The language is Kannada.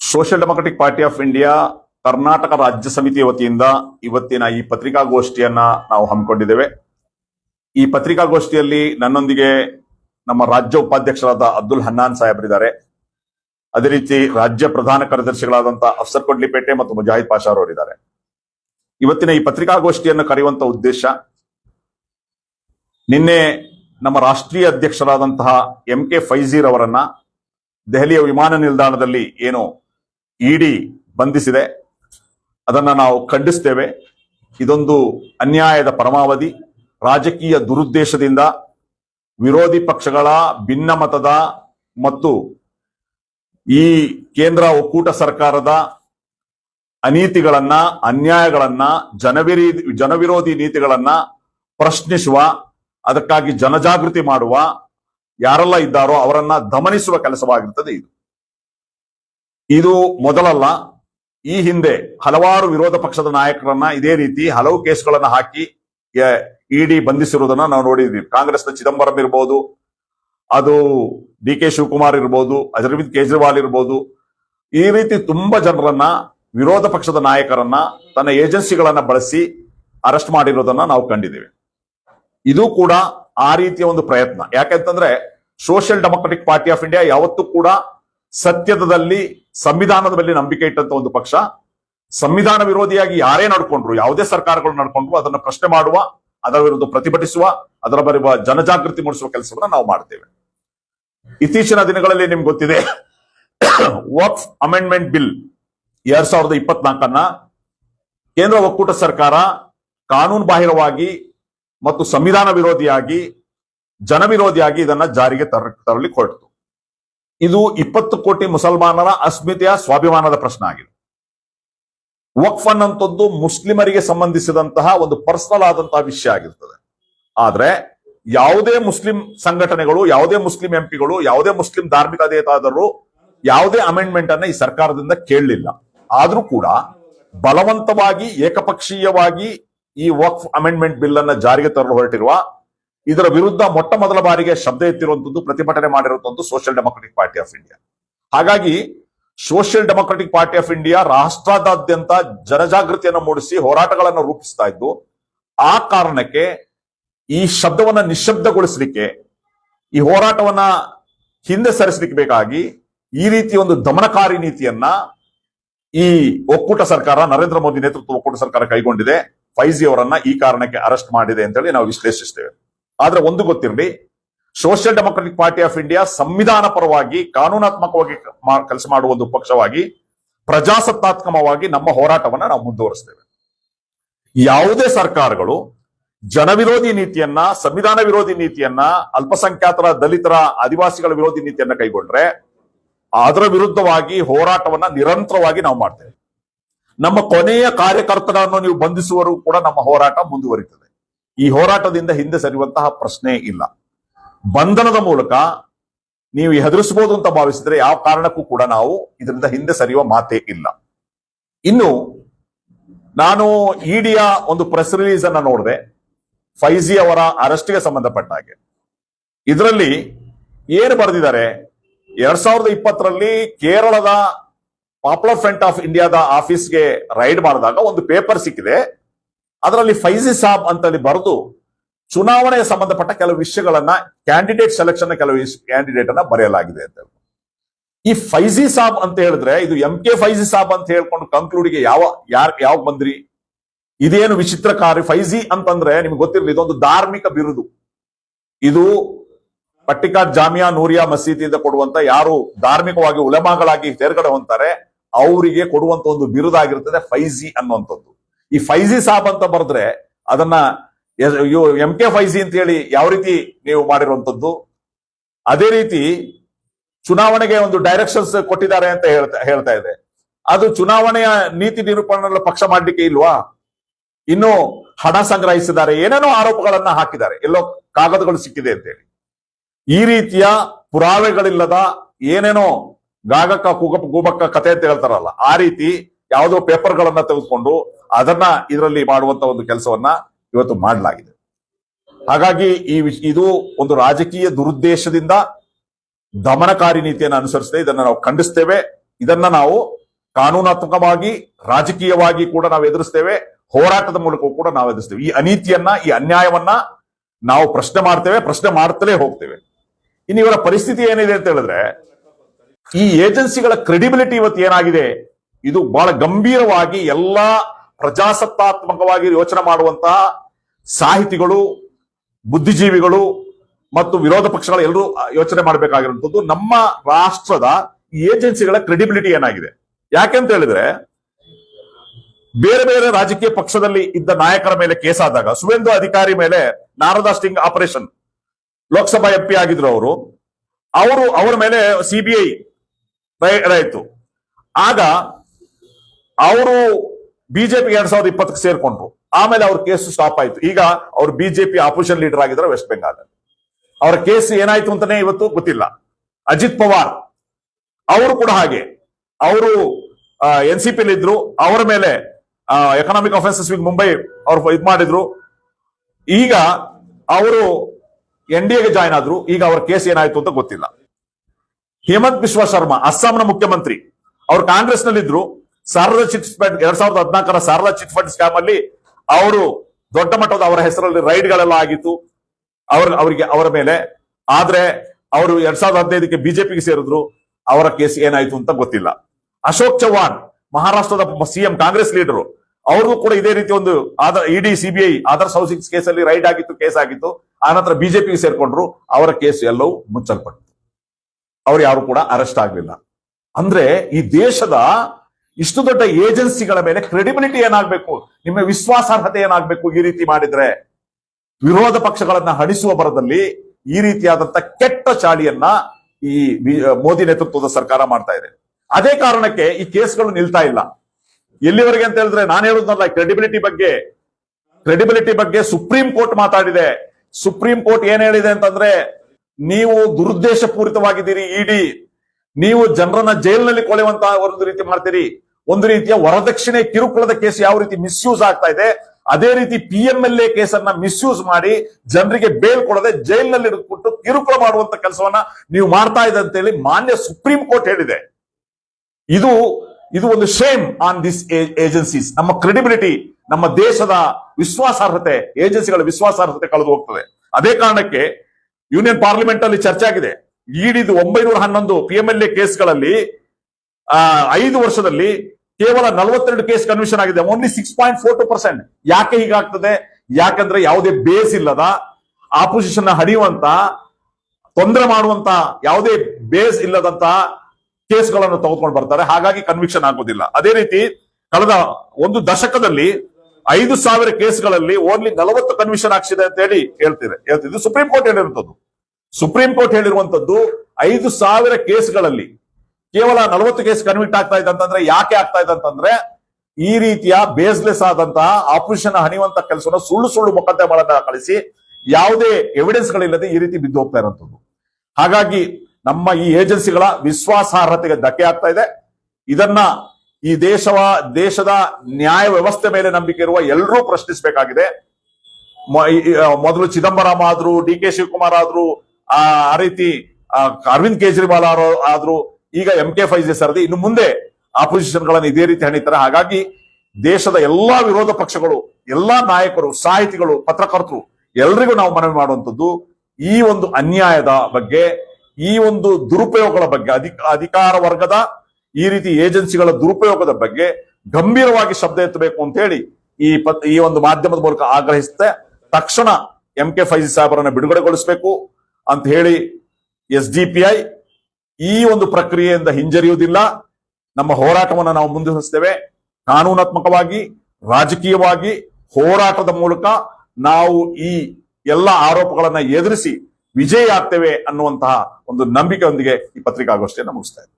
Social democratic party of India Karnataka ರಾಜ್ಯ ಸಮಿತಿ ವತಿಯಿಂದ ಇವತ್ತಿನ ಈ ಪತ್ರಿಕಾಗೋಷ್ಠಿಯನ್ನ ನಾವು ಹಮ್ಮಿಕೊಂಡಿದ್ದೇವೆ. ಈ ಪತ್ರಿಕಾಗೋಷ್ಠಿಯಲ್ಲಿ ನನ್ನೊಂದಿಗೆ ನಮ್ಮ ರಾಜ್ಯ ಉಪಾಧ್ಯಕ್ಷರಾದ ಅಬ್ದುಲ್ ಹನ್ನಾನ್ ಸಾಹೇಬ್ರಿದ್ದಾರೆ. ಅದೇ ರೀತಿ ರಾಜ್ಯ ಪ್ರಧಾನ ಕಾರ್ಯದರ್ಶಿಗಳಾದಂತಹ ಅಫ್ಸರ್ ಕೊಡ್ಲಿಪೇಟೆ ಮತ್ತು ಮುಜಾಹಿದ್ ಪಾಷಾ ಅವರಿದ್ದಾರೆ. ಇವತ್ತಿನ ಈ ಪತ್ರಿಕಾಗೋಷ್ಠಿಯನ್ನು ಕರೆಯುವಂತ ಉದ್ದೇಶ, ನಿನ್ನೆ ನಮ್ಮ ರಾಷ್ಟ್ರೀಯ ಅಧ್ಯಕ್ಷರಾದಂತಹ ಎಂ ಕೆ ಫೈಜೀರ್ ಅವರನ್ನ ದೆಹಲಿಯ ವಿಮಾನ ನಿಲ್ದಾಣದಲ್ಲಿ ಏನು ಇಡಿ ಬಂಧಿಸಿದೆ. ಅದನ್ನ ನಾವು ಖಂಡಿಸ್ತೇವೆ. ಇದೊಂದು ಅನ್ಯಾಯದ ಪರಮಾವಧಿ. ರಾಜಕೀಯ ದುರುದ್ದೇಶದಿಂದ ವಿರೋಧಿ ಪಕ್ಷಗಳ ಭಿನ್ನಮತದ ಮತ್ತು ಈ ಕೇಂದ್ರ ಒಕ್ಕೂಟ ಸರ್ಕಾರದ ಅನೀತಿಗಳನ್ನ, ಅನ್ಯಾಯಗಳನ್ನ, ಜನವಿರಿ, ಜನವಿರೋಧಿ ನೀತಿಗಳನ್ನ ಪ್ರಶ್ನಿಸುವ, ಅದಕ್ಕಾಗಿ ಜನಜಾಗೃತಿ ಮಾಡುವ ಯಾರೆಲ್ಲ ಇದ್ದಾರೋ ಅವರನ್ನ ದಮನಿಸುವ ಕೆಲಸವಾಗಿರ್ತದೆ ಇದು. ಇದು ಮೊದಲಲ್ಲ, ಈ ಹಿಂದೆ ಹಲವಾರು ವಿರೋಧ ಪಕ್ಷದ ನಾಯಕರನ್ನ ಇದೇ ರೀತಿ ಹಲವು ಕೇಸ್ಗಳನ್ನ ಹಾಕಿ ಇಡಿ ಬಂಧಿಸಿರುವುದನ್ನ ನಾವು ನೋಡಿದ್ದೀವಿ. ಕಾಂಗ್ರೆಸ್ನ ಚಿದಂಬರಂ ಇರ್ಬೋದು, ಅದು ಡಿ ಕೆ ಶಿವಕುಮಾರ್ ಇರ್ಬೋದು ಅರವಿಂದ್ ಕೇಜ್ರಿವಾಲ್ ಇರ್ಬೋದು, ಈ ರೀತಿ ತುಂಬಾ ಜನರನ್ನ, ವಿರೋಧ ಪಕ್ಷದ ನಾಯಕರನ್ನ, ತನ್ನ ಏಜೆನ್ಸಿಗಳನ್ನ ಬಳಸಿ ಅರೆಸ್ಟ್ ಮಾಡಿರೋದನ್ನ ನಾವು ಕಂಡಿದ್ದೇವೆ. ಇದು ಕೂಡ ಆ ರೀತಿಯ ಒಂದು ಪ್ರಯತ್ನ. ಯಾಕೆಂತಂದ್ರೆ social democratic party of India ಯಾವತ್ತೂ ಕೂಡ ಸತ್ಯದಲ್ಲಿ ಸಂವಿಧಾನದ ಮೇಲೆ ನಂಬಿಕೆ ಇಟ್ಟಂತ ಒಂದು ಪಕ್ಷ. ಸಂವಿಧಾನ ವಿರೋಧಿಯಾಗಿ ಯಾರೇ ನಡ್ಕೊಂಡ್ರು, ಯಾವುದೇ ಸರ್ಕಾರಗಳು ನಡ್ಕೊಂಡ್ರು ಅದನ್ನು ಪ್ರಶ್ನೆ ಮಾಡುವ, ಅದರ ವಿರುದ್ಧ ಪ್ರತಿಭಟಿಸುವ, ಅದರ ಬರುವ ಜನಜಾಗೃತಿ ಮೂಡಿಸುವ ಕೆಲಸವನ್ನ ನಾವು ಮಾಡ್ತೇವೆ. ಇತ್ತೀಚಿನ ದಿನಗಳಲ್ಲಿ ನಿಮ್ಗೆ ಗೊತ್ತಿದೆ, ವಕ್ಫ್ ಅಮೆಂಡ್ಮೆಂಟ್ ಬಿಲ್ ಎರಡ್ ಸಾವಿರದ ಇಪ್ಪತ್ನಾಲ್ಕನ್ನ ಕೇಂದ್ರ ಒಕ್ಕೂಟ ಸರ್ಕಾರ ಕಾನೂನು ಬಾಹಿರವಾಗಿ ಮತ್ತು ಸಂವಿಧಾನ ವಿರೋಧಿಯಾಗಿ ಜನವಿರೋಧಿಯಾಗಿ ಇದನ್ನ ಜಾರಿಗೆ ತರ, ತರಲಿ ಹೊರಟಿತು ಇದು ಇಪ್ಪತ್ತು ಕೋಟಿ ಮುಸಲ್ಮಾನರ ಅಸ್ಮಿತೆಯ ಸ್ವಾಭಿಮಾನದ ಪ್ರಶ್ನೆ ಆಗಿದೆ. ವಕ್ಫ್ ಅನ್ನಂಥದ್ದು ಮುಸ್ಲಿಮರಿಗೆ ಸಂಬಂಧಿಸಿದಂತಹ ಒಂದು ಪರ್ಸನಲ್ ಆದಂತಹ ವಿಷಯ ಆಗಿರ್ತದೆ. ಆದ್ರೆ, ಯಾವುದೇ ಮುಸ್ಲಿಂ ಸಂಘಟನೆಗಳು, ಯಾವುದೇ ಮುಸ್ಲಿಂ ಎಂಪಿಗಳು, ಯಾವುದೇ ಮುಸ್ಲಿಂ ಧಾರ್ಮಿಕ ದೇತಾದರು ಯಾವುದೇ ಅಮೆಂಡ್ಮೆಂಟ್ ಅನ್ನ ಈ ಸರ್ಕಾರದಿಂದ ಕೇಳಲಿಲ್ಲ. ಆದ್ರೂ ಕೂಡ, ಬಲವಂತವಾಗಿ, ಏಕಪಕ್ಷೀಯವಾಗಿ ಈ ವಕ್ಫ್ ಅಮೆಂಡ್ಮೆಂಟ್ ಬಿಲ್ ಅನ್ನ ಜಾರಿಗೆ ತರಲು ಹೊರಟಿರುವ ಇದರ ವಿರುದ್ಧ ಮೊಟ್ಟ ಮೊದಲ ಬಾರಿಗೆ ಶಬ್ದ ಎತ್ತಿರುವಂತದ್ದು ಪ್ರತಿಭಟನೆ ಮಾಡಿರುವಂತದ್ದು social democratic party of India ಹಾಗಾಗಿ social democratic party of India ರಾಷ್ಟ್ರದಾದ್ಯಂತ ಜನಜಾಗೃತಿಯನ್ನು ಮೂಡಿಸಿ ಹೋರಾಟಗಳನ್ನು ರೂಪಿಸ್ತಾ ಇದ್ದು, ಆ ಕಾರಣಕ್ಕೆ ಈ ಶಬ್ದವನ್ನ ನಿಶಬ್ದಗೊಳಿಸಲಿಕ್ಕೆ ಈ ಹೋರಾಟವನ್ನ ಹಿಂದೆ ಸರಿಸಲಿಕ್ಕೆ ಬೇಕಾಗಿ ಈ ರೀತಿ ಒಂದು ದಮನಕಾರಿ ನೀತಿಯನ್ನ ಈ ಒಕ್ಕೂಟ ಸರ್ಕಾರ, ನರೇಂದ್ರ ಮೋದಿ ನೇತೃತ್ವ ಒಕ್ಕೂಟ ಸರ್ಕಾರ ಕೈಗೊಂಡಿದೆ. ಫೈಜಿ ಅವರನ್ನ ಈ ಕಾರಣಕ್ಕೆ ಅರೆಸ್ಟ್ ಮಾಡಿದೆ ಅಂತ ಹೇಳಿ ನಾವು ವಿಶ್ಲೇಷಿಸ್ತೇವೆ. ಆದ್ರೆ ಒಂದು ಗೊತ್ತಿರಲಿ, social democratic party of India ಸಂವಿಧಾನ ಪರವಾಗಿ, ಕಾನೂನಾತ್ಮಕವಾಗಿ ಕೆಲಸ ಮಾಡುವ ಒಂದು ಪಕ್ಷವಾಗಿ, ಪ್ರಜಾಸತ್ತಾತ್ಮಕವಾಗಿ ನಮ್ಮ ಹೋರಾಟವನ್ನ ನಾವು ಮುಂದುವರಿಸ್ತೇವೆ. ಯಾವುದೇ ಸರ್ಕಾರಗಳು ಜನವಿರೋಧಿ ನೀತಿಯನ್ನ, ಸಂವಿಧಾನ ವಿರೋಧಿ ನೀತಿಯನ್ನ, ಅಲ್ಪಸಂಖ್ಯಾತರ ದಲಿತರ ಆದಿವಾಸಿಗಳ ವಿರೋಧಿ ನೀತಿಯನ್ನ ಕೈಗೊಂಡ್ರೆ, ಅದರ ವಿರುದ್ಧವಾಗಿ ಹೋರಾಟವನ್ನ ನಿರಂತರವಾಗಿ ನಾವು ಮಾಡ್ತೇವೆ. ನಮ್ಮ ಕೊನೆಯ ಕಾರ್ಯಕರ್ತರನ್ನು ನೀವು ಬಂಧಿಸುವರು ಕೂಡ ನಮ್ಮ ಹೋರಾಟ ಮುಂದುವರಿತದೆ. ಈ ಹೋರಾಟದಿಂದ ಹಿಂದೆ ಸರಿಯುವಂತಹ ಪ್ರಶ್ನೆ ಇಲ್ಲ. ಬಂಧನದ ಮೂಲಕ ನೀವು ಹೆದರಿಸಬಹುದು ಅಂತ ಭಾವಿಸಿದ್ರೆ ಯಾವ ಕಾರಣಕ್ಕೂ ಕೂಡ ನಾವು ಇದರಿಂದ ಹಿಂದೆ ಸರಿಯುವ ಮಾತೇ ಇಲ್ಲ. ಇನ್ನು ನಾನು ಇಡಿಯ ಒಂದು ಪ್ರೆಸ್ ರಿಲೀಸ್ ಅನ್ನ ನೋಡಿದೆ. ಫೈಜಿ ಅವರ ಅರೆಸ್ಟ್ಗೆ ಸಂಬಂಧಪಟ್ಟ ಹಾಗೆ. ಇದರಲ್ಲಿ ಏನು ಬರೆದಿದ್ದಾರೆ? ಎರಡ್ ಸಾವಿರದ ಇಪ್ಪತ್ತರಲ್ಲಿ ಕೇರಳದ ಪಾಪ್ಯುಲರ್ ಫ್ರಂಟ್ ಆಫ್ ಇಂಡಿಯಾದ ಆಫೀಸ್ಗೆ ರೈಡ್ ಮಾಡಿದಾಗ ಒಂದು ಪೇಪರ್ ಸಿಕ್ಕಿದೆ. ಅದರಲ್ಲಿ ಫೈಜಿ ಸಾಬ್ ಅಂತಲ್ಲಿ ಬರೆದು ಚುನಾವಣೆಗೆ ಸಂಬಂಧಪಟ್ಟ ಕೆಲವು ವಿಷಯಗಳನ್ನ ಕ್ಯಾಂಡಿಡೇಟ್ ಸೆಲೆಕ್ಷನ್ ಕೆಲವು ಕ್ಯಾಂಡಿಡೇಟ್ ಅನ್ನ ಬರೆಯಲಾಗಿದೆ ಅಂತ ಈ ಫೈಜಿ ಸಾಬ್ ಅಂತ ಹೇಳಿದ್ರೆ ಇದು ಎಂ ಕೆ ಫೈಜಿ ಸಾಬ್ ಅಂತ ಹೇಳ್ಕೊಂಡು ಕಂಕ್ಲೂಡ್ಗೆ ಯಾವ, ಯಾರ್ ಯಾವ ಬಂದ್ರಿ? ಇದೇನು ವಿಚಿತ್ರಕಾರಿ ಫೈಜಿ ಅಂತಂದ್ರೆ ನಿಮ್ಗೆ ಗೊತ್ತಿರಲಿ, ಇದೊಂದು ಧಾರ್ಮಿಕ ಬಿರುದು. ಇದು ಪಟ್ಟಿಕಾ ಜಾಮಿಯಾ ನೂರಿಯಾ ಮಸೀದಿಯಿಂದ ಕೊಡುವಂತ ಯಾರು ಧಾರ್ಮಿಕವಾಗಿ ಉಲೆಮಾಗಳಾಗಿ ತೇರ್ಗಡೆ ಹೊಂತಾರೆ ಅವರಿಗೆ ಕೊಡುವಂತ ಒಂದು ಬಿರುದಾಗಿರ್ತದೆ ಫೈಜಿ ಅನ್ನುವಂಥದ್ದು. ಈ ಫೈಜಿ ಸಾಬ್ ಅಂತ ಬರೆದ್ರೆ ಅದನ್ನ ಎಂ ಕೆ ಫೈಜಿ ಅಂತ ಹೇಳಿ ಯಾವ ರೀತಿ ನೀವು ಮಾಡಿರುವಂತದ್ದು ಅದೇ ರೀತಿ ಚುನಾವಣೆಗೆ ಒಂದು ಡೈರೆಕ್ಷನ್ಸ್ ಕೊಟ್ಟಿದ್ದಾರೆ ಅಂತ ಹೇಳ್ತಾ ಹೇಳ್ತಾ ಇದೆ. ಅದು ಚುನಾವಣೆಯ ನೀತಿ ನಿರೂಪಣೆ ಪಕ್ಷ ಮಾಡ್ಲಿಕ್ಕೆ ಇಲ್ವಾ? ಇನ್ನು ಹಣ ಸಂಗ್ರಹಿಸಿದ್ದಾರೆ, ಏನೇನೋ ಆರೋಪಗಳನ್ನ ಹಾಕಿದ್ದಾರೆ, ಎಲ್ಲೋ ಕಾಗದಗಳು ಸಿಕ್ಕಿದೆ ಅಂತೇಳಿ ಈ ರೀತಿಯ ಪುರಾವೆಗಳಿಲ್ಲದ ಏನೇನೋ ಗಾಗಕ್ಕ ಕೂಗಪ್ಪ ಗೂಬಕ್ಕ ಕತೆ ಅಂತ ಹೇಳ್ತಾರಲ್ಲ, ಆ ರೀತಿ ಯಾವುದೋ ಪೇಪರ್ ಗಳನ್ನ ತೆಗೆದುಕೊಂಡು ಅದನ್ನ ಇದರಲ್ಲಿ ಮಾಡುವಂತ ಒಂದು ಕೆಲಸವನ್ನ ಇವತ್ತು ಮಾಡಲಾಗಿದೆ. ಹಾಗಾಗಿ ಈ ಇದು ಒಂದು ರಾಜಕೀಯ ದುರುದ್ದೇಶದಿಂದ ದಮನಕಾರಿ ನೀತಿಯನ್ನು ಅನುಸರಿಸಿದೆ ಇದನ್ನ ನಾವು ಖಂಡಿಸ್ತೇವೆ. ಇದನ್ನ ನಾವು ಕಾನೂನಾತ್ಮಕವಾಗಿ, ರಾಜಕೀಯವಾಗಿ ಕೂಡ ನಾವು ಎದುರಿಸ್ತೇವೆ. ಹೋರಾಟದ ಮೂಲಕ ಕೂಡ ನಾವು ಎದುರಿಸ್ತೇವೆ. ಈ ಅನೀತಿಯನ್ನ, ಈ ಅನ್ಯಾಯವನ್ನ ನಾವು ಪ್ರಶ್ನೆ ಮಾಡ್ತೇವೆ, ಪ್ರಶ್ನೆ ಮಾಡ್ತಲೇ ಹೋಗ್ತೇವೆ. ಇನ್ನು ಇವರ ಪರಿಸ್ಥಿತಿ ಏನಿದೆ ಅಂತ ಹೇಳಿದ್ರೆ ಈ ಏಜೆನ್ಸಿಗಳ ಕ್ರೆಡಿಬಿಲಿಟಿ ಇವತ್ತು ಏನಾಗಿದೆ? ಇದು ಬಹಳ ಗಂಭೀರವಾಗಿ ಎಲ್ಲಾ ಪ್ರಜಾಸತ್ತಾತ್ಮಕವಾಗಿ ಯೋಚನೆ ಮಾಡುವಂತಹ ಸಾಹಿತಿಗಳು, ಬುದ್ಧಿಜೀವಿಗಳು ಮತ್ತು ವಿರೋಧ ಪಕ್ಷಗಳ ಎಲ್ಲರೂ ಯೋಚನೆ ಮಾಡಬೇಕಾಗಿರುವಂತದ್ದು ನಮ್ಮ ರಾಷ್ಟ್ರದ ಏಜೆನ್ಸಿಗಳ ಕ್ರೆಡಿಬಿಲಿಟಿ ಏನಾಗಿದೆ? ಯಾಕೆಂತ ಹೇಳಿದ್ರೆ, ಬೇರೆ ಬೇರೆ ರಾಜಕೀಯ ಪಕ್ಷದಲ್ಲಿ ಇದ್ದ ನಾಯಕರ ಮೇಲೆ ಕೇಸ್ ಆದಾಗ ಸುವೇಂದು ಅಧಿಕಾರಿ ಮೇಲೆ Narada sting operation, Lok Sabha MP ಆಗಿದ್ರು ಅವರು ಅವರು ಅವರ ಮೇಲೆ ಸಿಬಿಐ ಆಯ್ತು ಆಗ ಅವರು ಬಿಜೆಪಿ ಎರಡ್ ಸಾವಿರದ ಇಪ್ಪತ್ತಕ್ಕೆ ಸೇರ್ಕೊಂಡ್ರು. ಆಮೇಲೆ ಅವ್ರ ಕೇಸ್ ಸ್ಟಾಪ್ ಆಯ್ತು. ಈಗ ಅವ್ರು ಬಿಜೆಪಿ ಆಪೋಸಿಷನ್ ಲೀಡರ್ ಆಗಿದ್ದಾರೆ ವೆಸ್ಟ್ ಬೆಂಗಾಲ್ ಅವರ ಕೇಸ್ ಏನಾಯ್ತು ಅಂತಾನೆ ಇವತ್ತು ಗೊತ್ತಿಲ್ಲ. ಅಜಿತ್ ಪವಾರ್, ಅವರು ಕೂಡ ಹಾಗೆ. ಅವರು ಎನ್ ಸಿ ಪಿಲಿ ಇದ್ರು. ಅವರ ಮೇಲೆ ಎಕನಾಮಿಕ್ ಅಫೆನ್ಸಸ್ ಮುಂಬೈ ಅವ್ರು ಇದ್ ಮಾಡಿದ್ರು. ಈಗ ಅವರು ಎನ್ ಡಿ ಎಗೆ ಜಾಯ್ನ್ ಆದ್ರು. ಈಗ ಅವರ ಕೇಸ್ ಏನಾಯ್ತು ಅಂತ ಗೊತ್ತಿಲ್ಲ. ಹೇಮಂತ್ ಬಿಶ್ವ ಶರ್ಮಾ, ಅಸ್ಸಾಂನ ಮುಖ್ಯಮಂತ್ರಿ. ಅವರು ಕಾಂಗ್ರೆಸ್ ನಲ್ಲಿದ್ರು ಶಾರದಾ ಚಿಟ್ ಫಂಡ್ ಎರಡ್ ಸಾವಿರದ ಹದಿನಾಲ್ಕರ ಶಾರದಾ ಚಿಟ್ ಫಂಡ್ ಸ್ಕ್ಯಾಮ್ ಅಲ್ಲಿ ಅವರು ದೊಡ್ಡ ಮಟ್ಟದ ಅವರ ಹೆಸರಲ್ಲಿ ರೈಡ್ ಗಳೆಲ್ಲ ಆಗಿತ್ತು. ಅವ್ರ, ಅವರಿಗೆ, ಅವರ ಮೇಲೆ. ಆದ್ರೆ ಅವರು ಎರಡ್ ಸಾವಿರದ ಹದಿನೈದಕ್ಕೆ ಬಿಜೆಪಿಗೆ ಸೇರಿದ್ರು. ಅವರ ಕೇಸ್ ಏನಾಯ್ತು ಅಂತ ಗೊತ್ತಿಲ್ಲ. ಅಶೋಕ್ ಚೌಹಾಣ್ ಮಹಾರಾಷ್ಟ್ರದ ಸಿಎಂ ಕಾಂಗ್ರೆಸ್ ಲೀಡರು. ಅವ್ರಿಗೂ ಕೂಡ ಇದೇ ರೀತಿ ಒಂದು ಆಧಾರ್ ಇಡಿ ಸಿಬಿಐ ಆಧಾರ್ ಕೇಸ್ ಅಲ್ಲಿ ರೈಡ್ ಆಗಿತ್ತು, ಕೇಸ್ ಆಗಿತ್ತು. ಆನಂತರ ಬಿಜೆಪಿಗೆ ಸೇರ್ಕೊಂಡ್ರು. ಅವರ ಕೇಸ್ ಎಲ್ಲವೂ ಮುಚ್ಚಲ್ಪಟ್ಟು. ಅವ್ರು ಯಾರು ಕೂಡ ಅರೆಸ್ಟ್ ಆಗ್ಲಿಲ್ಲ. ಅಂದ್ರೆ ಈ ದೇಶದ ಇಷ್ಟು ದೊಡ್ಡ ಏಜೆನ್ಸಿಗಳ ಮೇಲೆ ಕ್ರೆಡಿಬಿಲಿಟಿ ಏನಾಗ್ಬೇಕು? ನಿಮ್ಮ ವಿಶ್ವಾಸಾರ್ಹತೆ ಏನಾಗ್ಬೇಕು ಈ ರೀತಿ ಮಾಡಿದ್ರೆ? ವಿರೋಧ ಪಕ್ಷಗಳನ್ನ ಹಣಿಸುವ ಬರದಲ್ಲಿ ಈ ರೀತಿಯಾದಂತ ಕೆಟ್ಟ ಚಾಳಿಯನ್ನ ಈ ಮೋದಿ ನೇತೃತ್ವದ ಸರ್ಕಾರ ಮಾಡ್ತಾ ಇದೆ. ಅದೇ ಕಾರಣಕ್ಕೆ ಈ ಕೇಸ್ಗಳು ನಿಲ್ತಾ ಇಲ್ಲ. ಎಲ್ಲಿವರೆಗೆ ಅಂತ ಹೇಳಿದ್ರೆ ನಾನು ಹೇಳುದಲ್ಲ ಕ್ರೆಡಿಬಿಲಿಟಿ ಬಗ್ಗೆ. ಕ್ರೆಡಿಬಿಲಿಟಿ ಬಗ್ಗೆ ಸುಪ್ರೀಂ ಕೋರ್ಟ್ ಮಾತಾಡಿದೆ. ಸುಪ್ರೀಂ ಕೋರ್ಟ್ ಏನ್ ಹೇಳಿದೆ ಅಂತಂದ್ರೆ ನೀವು ದುರುದ್ದೇಶ ಪೂರಿತವಾಗಿದ್ದೀರಿ ಇಡಿ ನೀವು ಜನರನ್ನ ಜೈಲಿನಲ್ಲಿ ಕೊಳೆಯುವಂತಹ ಒಂದು ರೀತಿ ಮಾಡ್ತೀರಿ. ಒಂದು ರೀತಿಯ ವರದಕ್ಷಿಣೆ ಕಿರುಕುಳದ ಕೇಸ್ ಯಾವ ರೀತಿ ಮಿಸ್ಯೂಸ್ ಆಗ್ತಾ ಇದೆ, ಅದೇ ರೀತಿ ಪಿ ಎಂ ಎಲ್ ಎ ಕೇಸನ್ನ ಮಿಸ್ಯೂಸ್ ಮಾಡಿ ಜನರಿಗೆ ಬೇಲ್ ಕೊಡದೆ ಜೈಲಿನಲ್ಲಿ ಇಟ್ಬಿಟ್ಟು ಕಿರುಕುಳ ಮಾಡುವಂತ ಕೆಲಸವನ್ನ ನೀವು ಮಾಡ್ತಾ ಇದೆ ಅಂತೇಳಿ ಮಾನ್ಯ ಸುಪ್ರೀಂ ಕೋರ್ಟ್ ಹೇಳಿದೆ. ಇದು ಇದು ಒಂದು ಶೇಮ್ ಆನ್ ದಿಸ್ ಏಜೆನ್ಸೀಸ್ ನಮ್ಮ ಕ್ರೆಡಿಬಿಲಿಟಿ ನಮ್ಮ ದೇಶದ ವಿಶ್ವಾಸಾರ್ಹತೆ ಏಜೆನ್ಸಿಗಳ ವಿಶ್ವಾಸಾರ್ಹತೆ ಕಳೆದು ಹೋಗ್ತದೆ. ಅದೇ ಕಾರಣಕ್ಕೆ ಯೂನಿಯನ್ ಪಾರ್ಲಿಮೆಂಟ್ ಅಲ್ಲಿ ಚರ್ಚೆ ಆಗಿದೆ. ಈಡಿದು ಒಂಬೈನೂರ ಹನ್ನೊಂದು ಪಿ ಎಂ ಎಲ್ ಎ ಕೇಸ್ಗಳಲ್ಲಿ ಐದು ವರ್ಷದಲ್ಲಿ ಕೇವಲ ನಲವತ್ತೆರಡು ಕೇಸ್ ಕನ್ವಿಷನ್ ಆಗಿದೆ. Only six point four two percent ಯಾಕೆ ಹೀಗಾಗ್ತದೆ? ಯಾಕಂದ್ರೆ ಯಾವುದೇ ಬೇಸ್ ಇಲ್ಲದ ಆಪೋಸಿಷನ್ ಹರಿಯುವಂತ, ತೊಂದರೆ ಮಾಡುವಂತ ಯಾವುದೇ ಬೇಸ್ ಇಲ್ಲದಂತ ಕೇಸ್ಗಳನ್ನು ತೆಗೆದುಕೊಂಡು ಬರ್ತಾರೆ. ಹಾಗಾಗಿ ಕನ್ವಿಕ್ಷನ್ ಆಗೋದಿಲ್ಲ. ಅದೇ ರೀತಿ, ಕಳೆದ ಒಂದು ದಶಕದಲ್ಲಿ ಐದು ಸಾವಿರ ಕೇಸ್ಗಳಲ್ಲಿ ಓನ್ಲಿ ನಲವತ್ತು ಕನ್ವಿಷನ್ ಆಗ್ತಿದೆ ಅಂತ ಹೇಳಿ ಹೇಳ್ತಿದೆ. ಹೇಳ್ತಿದ್ದು ಸುಪ್ರೀಂ ಕೋರ್ಟ್ ಹೇಳಿರುವಂತದ್ದು ಸುಪ್ರೀಂ ಕೋರ್ಟ್ ಹೇಳಿರುವಂತದ್ದು ಐದು ಸಾವಿರ ಕೇಸ್ಗಳಲ್ಲಿ ಕೇವಲ ನಲವತ್ತು ಕೇಸ್ ಕನ್ವಿಕ್ಟ್ ಆಗ್ತಾ ಇದೆ ಅಂತಂದ್ರೆ ಯಾಕೆ ಆಗ್ತಾ ಇದೆ ಅಂತಂದ್ರೆ ಈ ರೀತಿಯ ಬೇಸ್ಲೆಸ್ ಆದಂತಹ ಆಪರೇಷನ್ ಹಣಿಯುವಂತ ಕೆಲಸವನ್ನು ಸುಳ್ಳು ಸುಳ್ಳು ಮೊಕದ್ದಮೆಗಳನ್ನ ಕಳಿಸಿ ಯಾವುದೇ ಎವಿಡೆನ್ಸ್ ಗಳಿಲ್ಲದೆ ಈ ರೀತಿ ಬಿದ್ದು ಹೋಗ್ತಾ ಇರುವಂತದ್ದು ಹಾಗಾಗಿ ನಮ್ಮ ಈ ಏಜೆನ್ಸಿಗಳ ವಿಶ್ವಾಸಾರ್ಹತೆಗೆ ಧಕ್ಕೆ ಆಗ್ತಾ ಇದೆ. ಇದನ್ನ ಈ ದೇಶವ, ದೇಶದ ನ್ಯಾಯ ವ್ಯವಸ್ಥೆ ಮೇಲೆ ನಂಬಿಕೆ ಇರುವ ಎಲ್ಲರೂ ಪ್ರಶ್ನಿಸಬೇಕಾಗಿದೆ. ಮೊದಲು ಚಿದಂಬರಂ ಆದ್ರು, ಡಿ ಕೆ ಶಿವಕುಮಾರ್ ಆದ್ರು, ಆ ರೀತಿ ಅರವಿಂದ್ ಕೇಜ್ರಿವಾಲ್ ಆದ್ರು, ಈಗ ಎಂ ಕೆ ಫೈಜಿ ಸರದಿ. ಇನ್ನು ಮುಂದೆ ಆಪೋಸಿಷನ್ಗಳನ್ನು ಇದೇ ರೀತಿ ಹಣಿತಾರೆ. ಹಾಗಾಗಿ ದೇಶದ ಎಲ್ಲಾ ವಿರೋಧ ಪಕ್ಷಗಳು, ಎಲ್ಲಾ ನಾಯಕರು, ಸಾಹಿತಿಗಳು, ಪತ್ರಕರ್ತರು, ಎಲ್ರಿಗೂ ನಾವು ಮನವಿ ಮಾಡುವಂಥದ್ದು, ಈ ಒಂದು ಅನ್ಯಾಯದ ಬಗ್ಗೆ, ಈ ಒಂದು ದುರುಪಯೋಗಗಳ ಬಗ್ಗೆ, ಅಧಿಕ, ಅಧಿಕಾರ ವರ್ಗದ ಈ ರೀತಿ ಏಜೆನ್ಸಿಗಳ ದುರುಪಯೋಗದ ಬಗ್ಗೆ ಗಂಭೀರವಾಗಿ ಶಬ್ದ ಎತ್ತಬೇಕು ಅಂತ ಹೇಳಿ ಈ ಪತ್, ಈ ಒಂದು ಮಾಧ್ಯಮದ ಮೂಲಕ ಆಗ್ರಹಿಸುತ್ತೆ. ತಕ್ಷಣ ಎಂ ಕೆ ಫೈಜಿ ಸಾಹೇಬರನ್ನ ಬಿಡುಗಡೆಗೊಳಿಸಬೇಕು ಅಂತ ಹೇಳಿ ಎಸ್ ಈ ಒಂದು ಪ್ರಕ್ರಿಯೆಯಿಂದ ಹಿಂಜರಿಯುವುದಿಲ್ಲ. ನಮ್ಮ ಹೋರಾಟವನ್ನು ನಾವು ಮುಂದುವರಿಸ್ತೇವೆ. ಕಾನೂನಾತ್ಮಕವಾಗಿ, ರಾಜಕೀಯವಾಗಿ ಹೋರಾಟದ ಮೂಲಕ ನಾವು ಈ ಎಲ್ಲ ಆರೋಪಗಳನ್ನ ಎದುರಿಸಿ ವಿಜಯ ಆಗ್ತೇವೆ ಅನ್ನುವಂತಹ ಒಂದು ನಂಬಿಕೆಯೊಂದಿಗೆ ಈ ಪತ್ರಿಕಾಗೋಷ್ಠಿಯನ್ನು ಮುಗಿಸ್ತೇವೆ